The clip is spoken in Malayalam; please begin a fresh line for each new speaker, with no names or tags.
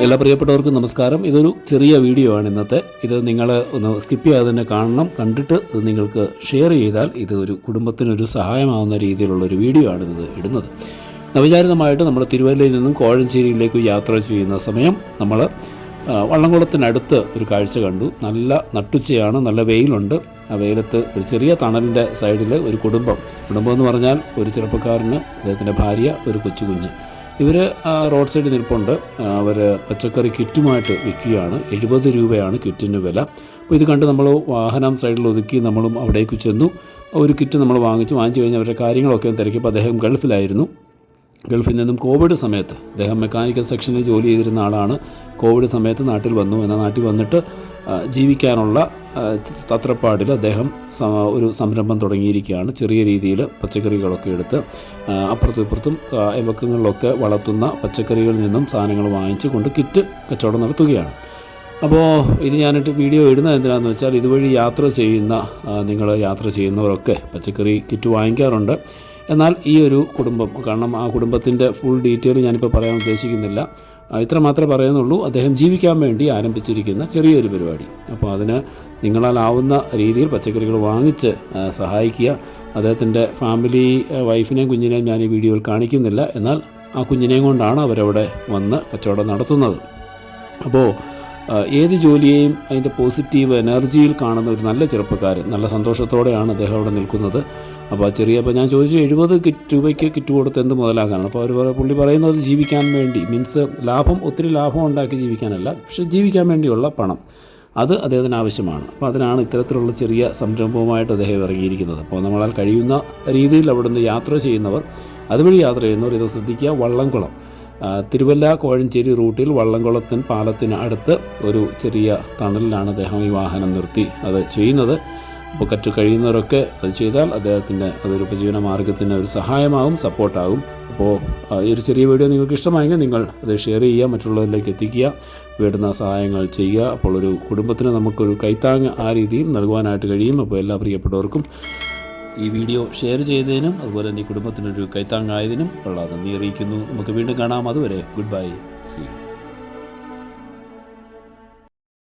എല്ലാ പ്രിയപ്പെട്ടവർക്കും നമസ്കാരം. ഇതൊരു ചെറിയ വീഡിയോ ആണ് ഇന്നത്തെ. ഇത് നിങ്ങൾ ഒന്ന് സ്കിപ്പ് ചെയ്യാതെ തന്നെ കാണണം. കണ്ടിട്ട് ഇത് നിങ്ങൾക്ക് ഷെയർ ചെയ്താൽ ഇത് ഒരു കുടുംബത്തിനൊരു സഹായമാവുന്ന രീതിയിലുള്ള ഒരു വീഡിയോ ആണ് ഇത് ഇടുന്നത്. നവചാരിതമായിട്ട് നമ്മൾ തിരുവല്ലയിൽ നിന്നും കോഴഞ്ചേരിയിലേക്ക് യാത്ര ചെയ്യുന്ന സമയം നമ്മൾ വള്ളംകുളത്തിനടുത്ത് ഒരു കാഴ്ച കണ്ടു. നല്ല നട്ടുച്ചയാണ് നല്ല വെയിലുണ്ട്. ആ വെയിലത്ത് ഒരു ചെറിയ തണലിന്റെ സൈഡിൽ ഒരു കുടുംബം. കുടുംബം എന്ന് പറഞ്ഞാൽ ഒരു ചെറുപ്പക്കാരന് അദ്ദേഹത്തിന്റെ ഭാര്യ ഒരു കൊച്ചു കുഞ്ഞ് ഇവർ റോഡ് സൈഡിൽ നിൽപ്പുണ്ട്. അവർ പച്ചക്കറി കിറ്റുമായിട്ട് വിൽക്കുകയാണ്. എഴുപത് രൂപയാണ് കിറ്റിന്റെ വില. അപ്പോൾ ഇത് കണ്ട് നമ്മൾ വാഹനം സൈഡിൽ ഒതുക്കി നമ്മളും അവിടേക്ക് ചെന്നു. ഒരു കിറ്റ് നമ്മൾ വാങ്ങിച്ചു. വാങ്ങിച്ചു കഴിഞ്ഞ് അവരുടെ കാര്യങ്ങളൊക്കെ തിരക്കിയപ്പോൾ അദ്ദേഹം ഗൾഫിലായിരുന്നു. ഗൾഫിൽ നിന്നും കോവിഡ് സമയത്ത് അദ്ദേഹം മെക്കാനിക്കൽ സെക്ഷനിൽ ജോലി ചെയ്തിരുന്ന ആളാണ്. കോവിഡ് സമയത്ത് നാട്ടിൽ വന്നു. എന്നാൽ നാട്ടിൽ വന്നിട്ട് ജീവിക്കാനുള്ള തത്രപ്പാടിൽ അദ്ദേഹം ഒരു സംരംഭം തുടങ്ങിയിരിക്കുകയാണ്. ചെറിയ രീതിയിൽ പച്ചക്കറികളൊക്കെ എടുത്ത് അപ്പുറത്തും ഇപ്പുറത്തും അയൽവക്കങ്ങളിലൊക്കെ വളർത്തുന്ന പച്ചക്കറികളിൽ നിന്നും സാധനങ്ങൾ വാങ്ങിച്ചു കൊണ്ട് കിറ്റ് കച്ചവടം നടത്തുകയാണ്. അപ്പോൾ ഇത് ഞാനിട്ട് വീഡിയോ ഇടുന്നത് എന്തിനാണെന്ന് വെച്ചാൽ ഇതുവഴി യാത്ര ചെയ്യുന്ന നിങ്ങൾ യാത്ര ചെയ്യുന്നവരൊക്കെ പച്ചക്കറി കിറ്റ് വാങ്ങിക്കാറുണ്ട്. എന്നാൽ ഈ ഒരു കുടുംബം കാരണം ആ കുടുംബത്തിന്റെ ഫുൾ ഡീറ്റെയിൽ ഞാനിപ്പോൾ പറയാൻ ഉദ്ദേശിക്കുന്നില്ല. ഇത്ര മാത്രമേ പറയുന്നുള്ളൂ. അദ്ദേഹം ജീവിക്കാൻ വേണ്ടി ആരംഭിച്ചിരിക്കുന്ന ചെറിയൊരു പരിപാടി. അപ്പോൾ അതിന് നിങ്ങളാലാവുന്ന രീതിയിൽ പച്ചക്കറികൾ വാങ്ങിച്ച് സഹായിക്കുക. അദ്ദേഹത്തിന്റെ ഫാമിലി വൈഫിനെയും കുഞ്ഞിനെയും ഞാൻ ഈ വീഡിയോയിൽ കാണിക്കുന്നില്ല. എന്നാൽ ആ കുഞ്ഞിനെയും കൊണ്ടാണ് അവരവിടെ വന്ന് കച്ചവടം നടത്തുന്നത്. അപ്പോൾ ഏത് ജോലിയെയും അതിന്റെ പോസിറ്റീവ് എനർജിയിൽ കാണുന്ന ഒരു നല്ല ചെറുപ്പക്കാരൻ നല്ല സന്തോഷത്തോടെയാണ് അദ്ദേഹം അവിടെ നിൽക്കുന്നത്. അപ്പോൾ ചെറിയ അപ്പോൾ ഞാൻ ചോദിച്ചു എഴുപത് കിറ്റ് രൂപയ്ക്ക് കിറ്റ് കൊടുത്ത് എന്ത് മുതലാക്കാനാണ്? അപ്പോൾ അവർ പുള്ളി പറയുന്നത് ജീവിക്കാൻ വേണ്ടി മീൻസ് ലാഭം ഒത്തിരി ലാഭം ഉണ്ടാക്കി ജീവിക്കാനല്ല പക്ഷേ ജീവിക്കാൻ വേണ്ടിയുള്ള പണം. അത് അദ്ദേഹത്തിന് ആവശ്യമാണ്. അപ്പോൾ അതിനാണ് ഇത്തരത്തിലുള്ള ചെറിയ സംരംഭവുമായിട്ട് അദ്ദേഹം ഇറങ്ങിയിരിക്കുന്നത്. അപ്പോൾ നമ്മളാൽ കഴിയുന്ന രീതിയിൽ അവിടുന്ന് യാത്ര ചെയ്യുന്നവർ അതുവഴി യാത്ര ചെയ്യുന്നവർ ഇത് ശ്രദ്ധിക്കുക വള്ളംകുളം. തിരുവല്ല കോഴഞ്ചേരി റൂട്ടിൽ വള്ളംകുളത്തിൻ പാലത്തിന് അടുത്ത് ഒരു ചെറിയ തണലിലാണ് അദ്ദേഹം ഈ വാഹനം നിർത്തി അത് ചെയ്യുന്നത്. അപ്പോൾ കറ്റ് കഴിയുന്നവരൊക്കെ അത് ചെയ്താൽ അദ്ദേഹത്തിന്റെ അതൊരു ഉപജീവന മാർഗത്തിന് ഒരു സഹായമാകും സപ്പോർട്ടാകും അപ്പോൾ ഈ ഒരു ചെറിയ വീഡിയോ നിങ്ങൾക്ക് ഇഷ്ടമായെങ്കിൽ നിങ്ങൾ അത് ഷെയർ ചെയ്യുക മറ്റുള്ളവരിലേക്ക് എത്തിക്കുക വേണ്ടുന്ന സഹായങ്ങൾ ചെയ്യുക. അപ്പോൾ ഒരു കുടുംബത്തിന് നമുക്കൊരു കൈത്താങ് ആ രീതിയിൽ നൽകുവാനായിട്ട് കഴിയും. അപ്പോൾ എല്ലാ പ്രിയപ്പെട്ടവർക്കും ഈ വീഡിയോ ഷെയർ ചെയ്തതിനും അതുപോലെ തന്നെ കുടുംബത്തിനൊരു കൈത്താങ്ങായതിനും ഉള്ള നന്ദി അറിയിക്കുന്നു. നമുക്ക് വീണ്ടും കാണാം. അതുവരെ ഗുഡ് ബൈ. സി